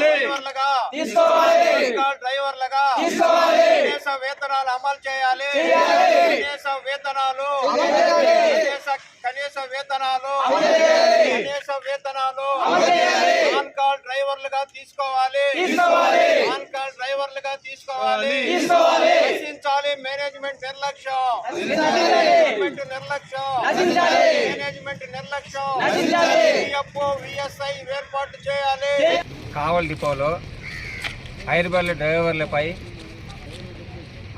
డ్రైవర్లుగా driver డ్రైవర్లుగా విదేశ వేతనాలు అమలు చేయాలి. విదేశ వేతనాలు. కనీస వేతనాలు. కనీస వేతనాలు. ఆన్ కాల్ డ్రైవర్లుగా తీసుకోవాలి. ఆన్ కాల్ డ్రైవర్లుగా తీసుకోవాలి. మేనేజ్మెంట్ నిర్లక్ష్యం. మేనేజ్మెంట్ నిర్లక్ష్యం. మేనేజ్మెంట్ నిర్లక్ష్యం. విఎఫ్ఓ విఎస్ఐ ఏర్పాటు చేయాలి. కావల్ డిపోలో హైర్బల్ డ్రైవర్లపై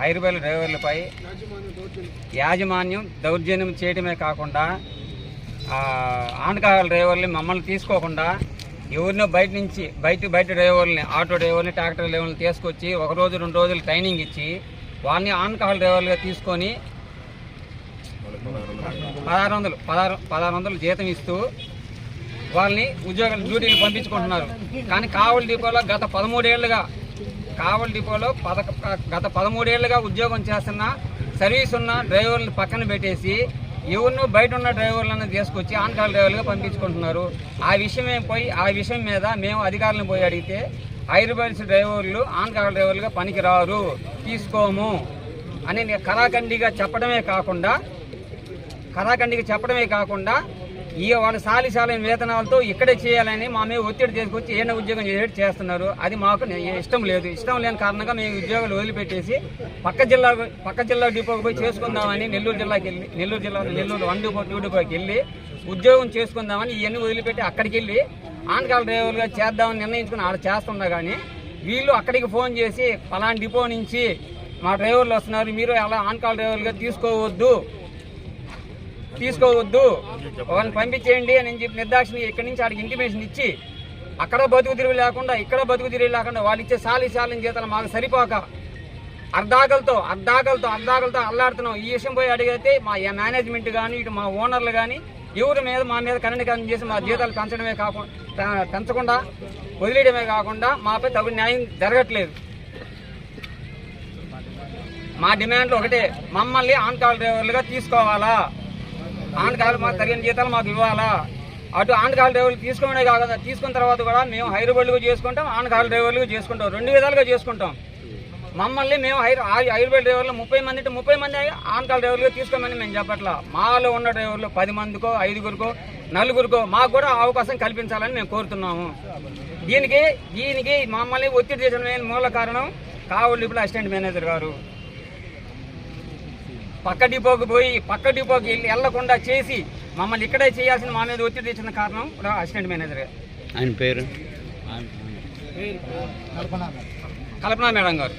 హైర్బల్ డ్రైవర్లపై యాజమాన్యం దౌర్జన్యం చేయడమే కాకుండా ఆ, ఆనకాల డ్రైవర్ని మమ్మల్ని తీసుకోకుండా ఎవరినో బయట నుంచి బయట బయట డ్రైవర్ని ఆటో డ్రైవర్ని ట్రాక్టర్ డ్రైవర్ని తీసుకొచ్చి ఒక రోజు రెండు రోజులు ట్రైనింగ్ ఇచ్చి వాళ్ళని ఆనకాల డ్రైవర్లుగా తీసుకొని పదహారు వందలు పదహారు పదహారు వందలు జీతం ఇస్తూ వాళ్ళని ఉద్యోగాలు డ్యూటీలు పంపించుకుంటున్నారు. కానీ కావలి డిపోలో గత పదమూడేళ్ళుగా కావలి డిపోలో పద గత పదమూడేళ్ళుగా ఉద్యోగం చేస్తున్న సర్వీస్ ఉన్న డ్రైవర్లను పక్కన పెట్టేసి ఎవరినో బయట ఉన్న డ్రైవర్లను తీసుకొచ్చి ఆన్ కాల్ డ్రైవర్లుగా పంపించుకుంటున్నారు. ఆ విషయమే పోయి ఆ విషయం మీద మేము అధికారులను పోయి అడిగితే హైదరాబాద్ డ్రైవర్లు ఆన్ కాల్ డ్రైవర్లుగా పనికిరారు తీసుకోము అని కరాఖండిగా చెప్పడమే కాకుండా కథాఖండికి చెప్పడమే కాకుండా ఈ వాళ్ళు సాలిశాలైన వేతనాలతో ఇక్కడే చేయాలని మా మీద ఒత్తిడి తీసుకొచ్చి ఏమైనా ఉద్యోగం చేసేట్టు చేస్తున్నారు. అది మాకు ఇష్టం లేదు. ఇష్టం లేని కారణంగా మేము ఉద్యోగాలు వదిలిపెట్టేసి పక్క జిల్లా పక్క జిల్లా డిపోకి పోయి చేసుకుందామని నెల్లూరు జిల్లాకి వెళ్ళి నెల్లూరు జిల్లా నెల్లూరు వన్ డిపో టూ డిపోకి వెళ్ళి ఉద్యోగం చేసుకుందామని ఇవన్నీ వదిలిపెట్టి అక్కడికి వెళ్ళి ఆన్కాల్ డ్రైవర్గా చేద్దామని నిర్ణయించుకుని ఆడ చేస్తున్నా కానీ వీళ్ళు అక్కడికి ఫోన్ చేసి పలానా డిపో నుంచి మా డ్రైవర్లు వస్తున్నారు. మీరు అలా ఆన్కాల్ డ్రైవర్గా తీసుకోవద్దు. తీసుకోవద్దు. వాళ్ళని పంపించేయండి అని చెప్పి నిర్దాక్షిణి ఇక్కడి నుంచి ఆడికి ఇంటిమేషన్ ఇచ్చి అక్కడ బతుకు తిరిగి లేకుండా ఇక్కడ బతుకు తిరిగి లేకుండా వాళ్ళు ఇచ్చే సాలి సాలిన జీతాలు మాకు సరిపోక. అర్ధాకలతో అర్ధాకలతో అర్ధాకలతో అల్లాడుతున్నాం. ఈ విషయం పోయి అడిగితే మా మేనేజ్మెంట్ కానీ ఇటు మా ఓనర్లు కానీ ఎవరి మీద మా మీద కరణీకరణ చేసి మా జీతాలు పెంచడమే కాకుండా పెంచకుండా వదిలేయడమే కాకుండా మాపై తగు న్యాయం జరగట్లేదు. మా డిమాండ్లు ఒకటే. మమ్మల్ని ఆన్ కాల్ డ్రైవర్లుగా తీసుకోవాలా? ఆన్ మాకు తగిన జీతాలు మాకు ఇవ్వాలా? అటు ఆన్ డ్రైవర్లు తీసుకోవడే కాకుండా తీసుకున్న తర్వాత కూడా మేము హైదరాబాద్లుగా చేసుకుంటాం ఆన్ డ్రైవర్లు డ్రైవర్లుగా చేసుకుంటాం రెండు విధాలుగా చేసుకుంటాం. మమ్మల్ని మేము హైర్ హైదరాబాద్ డ్రైవర్లు ముప్పై మంది అంటే ముప్పై మంది ఆన్ డ్రైవర్లుగా తీసుకోమని మేము చెప్పట్లా. మాలో ఉన్న డ్రైవర్లు పది మందికో ఐదుగురికో నలుగురికో మాకు కూడా అవకాశం కల్పించాలని మేము కోరుతున్నాము. దీనికి దీనికి మమ్మల్ని ఒత్తిడి చేసిన మూల కారణం కావలి ఇప్పుడు అసిస్టెంట్ మేనేజర్ గారు. పక్క డిపోకి పోయి పక్క డిపోకి వెళ్ళి వెళ్ళకుండా చేసి మమ్మల్ని ఇక్కడే చేయాల్సిన మా మీద ఒత్తిడి తెచ్చిన కారణం అసిస్టెంట్ మేనేజర్ గారు. ఆయన పేరు? కల్పన మేడం. గారు.